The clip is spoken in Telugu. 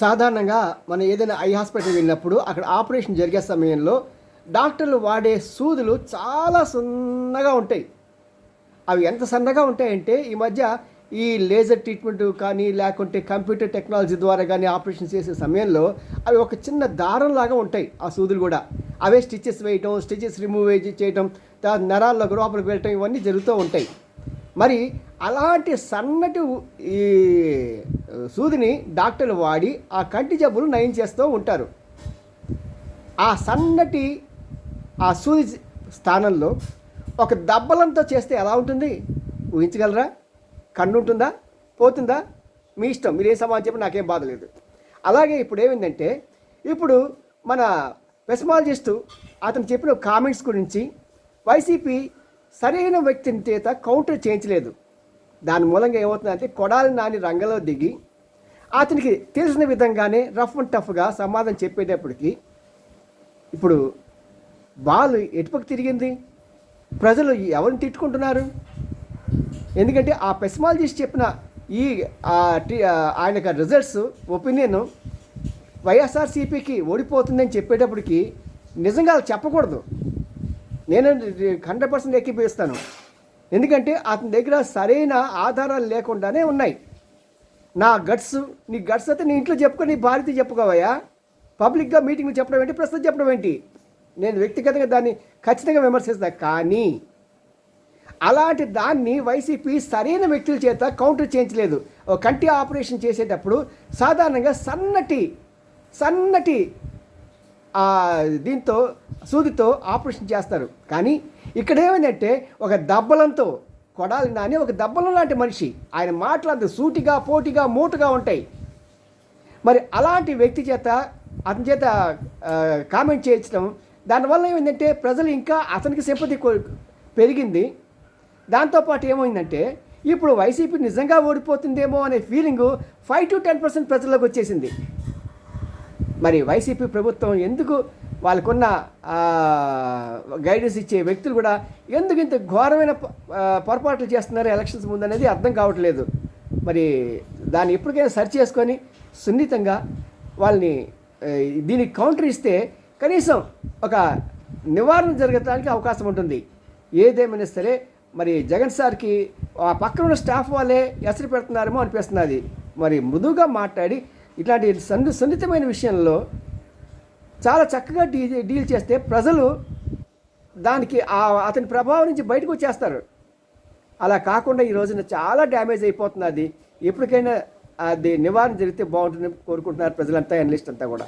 సాధారణంగా మనం ఏదైనా ఐ హాస్పిటల్ వెళ్ళినప్పుడు అక్కడ ఆపరేషన్ జరిగే సమయంలో డాక్టర్లు వాడే సూదులు చాలా సన్నగా ఉంటాయి. అవి ఎంత సన్నగా ఉంటాయంటే ఈ మధ్య ఈ లేజర్ ట్రీట్మెంట్ కానీ లేకుంటే కంప్యూటర్ టెక్నాలజీ ద్వారా కానీ ఆపరేషన్ చేసే సమయంలో అవి ఒక చిన్న దారం లాగా ఉంటాయి ఆ సూదులు కూడా. అవే స్టిచెస్ వేయటం స్టిచెస్ రిమూవ్ చేయటం తర్వాత నరాల్లో లోపలికి వెళ్ళటం ఇవన్నీ జరుగుతూ ఉంటాయి. మరి అలాంటి సన్నటి ఈ సూదిని డాక్టర్లు వాడి ఆ కంటి జబ్బులు నయం చేస్తూ ఉంటారు. ఆ సన్నటి ఆ సూది స్థానంలో ఒక దబ్బలంతో చేస్తే ఎలా ఉంటుంది? ఊహించగలరా? కన్ను ఉంటుందా పోతుందా? మీ ఇష్టం. మీరు ఏ సమాధానం చెప్పి నాకేం బాధ లేదు. అలాగే ఇప్పుడు ఏమైందంటే ఇప్పుడు మన పెస్మాలజిస్టు అతను చెప్పిన కామెంట్స్ గురించి వైసీపీ సరైన వ్యక్తిని చేత కౌంటర్ చేయించలేదు. దాని మూలంగా ఏమవుతుందంటే కొడాలి నాని రంగంలో దిగి అతనికి తెలిసిన విధంగానే రఫ్ అండ్ టఫ్గా సమాధానం చెప్పేటప్పటికి ఇప్పుడు బాల్ ఎటుపక్క తిరిగింది? ప్రజలు ఎవరిని తిట్టుకుంటున్నారు? ఎందుకంటే ఆ పెస్మాలజిస్ట్ చెప్పిన ఈ ఆయన యొక్క రిజల్ట్స్ ఒపీనియన్ వైఎస్ఆర్సీపీకి ఓడిపోతుందని చెప్పేటప్పటికి నిజంగా చెప్పకూడదు. నేను హండ్రెడ్ పర్సెంట్ ఎక్కిపిస్తాను. ఎందుకంటే అతని దగ్గర సరైన ఆధారాలు లేకుండానే ఉన్నాయి. నా గట్స్ నీ గట్స్ అయితే నీ ఇంట్లో చెప్పుకో నీ భార్యతో చెప్పుకోవయ్యా. పబ్లిక్గా మీటింగ్లు చెప్పడం ఏంటి? ప్రస్తుతం చెప్పడం ఏంటి? నేను వ్యక్తిగతంగా దాన్ని ఖచ్చితంగా విమర్శిస్తాను కానీ అలాంటి దాన్ని వైసీపీ సరైన వ్యక్తుల చేత కౌంటర్ చేయించలేదు. ఒక కంటి ఆపరేషన్ చేసేటప్పుడు సాధారణంగా సన్నటి సన్నటి దీంతో సూదితో ఆపరేషన్ చేస్తారు. కానీ ఇక్కడ ఏమైందంటే ఒక దబ్బలంతో కొడాలి నాని ఒక దబ్బలం లాంటి మనిషి. ఆయన మాటలంత సూటిగా పోటీగా మూటుగా ఉంటాయి. మరి అలాంటి వ్యక్తి చేత అతని చేత కామెంట్ చేయించడం దానివల్ల ఏమైందంటే ప్రజలు ఇంకా అతనికి సింపతి పెరిగింది. దాంతోపాటు ఏమైందంటే ఇప్పుడు వైసీపీ నిజంగా ఓడిపోతుందేమో అనే feeling five to ten percent ప్రజల్లోకి వచ్చేసింది. మరి వైసీపీ ప్రభుత్వం ఎందుకు వాళ్ళకున్న గైడెన్స్ ఇచ్చే వ్యక్తులు కూడా ఎందుకు ఇంత ఘోరమైన పొరపాట్లు చేస్తున్నారు ఎలక్షన్స్ ముందు అనేది అర్థం కావట్లేదు. మరి దాన్ని ఎప్పటికైనా సరి చేసుకొని సున్నితంగా వాళ్ళని దీనికి కౌంటర్ ఇస్తే కనీసం ఒక నివారణ జరగడానికి అవకాశం ఉంటుంది. ఏదేమైనా సరే మరి జగన్ సార్కి ఆ పక్కన ఉన్న స్టాఫ్ వాళ్ళే ఎసరు పెడుతున్నారేమో అనిపిస్తున్నది. మరి మృదువుగా మాట్లాడి ఇట్లాంటి సన్ని సున్నితమైన విషయంలో చాలా చక్కగా డీ డీల్ చేస్తే ప్రజలు దానికి ఆ అతని ప్రభావం నుంచి బయటకు వచ్చేస్తారు. అలా కాకుండా ఈ రోజున చాలా డ్యామేజ్ అయిపోతున్నది. ఎప్పటికైనా అది నివారణ జరిగితే బాగుంటుందని కోరుకుంటున్నారు ప్రజలంతా అనలిస్ట్ అంతా కూడా.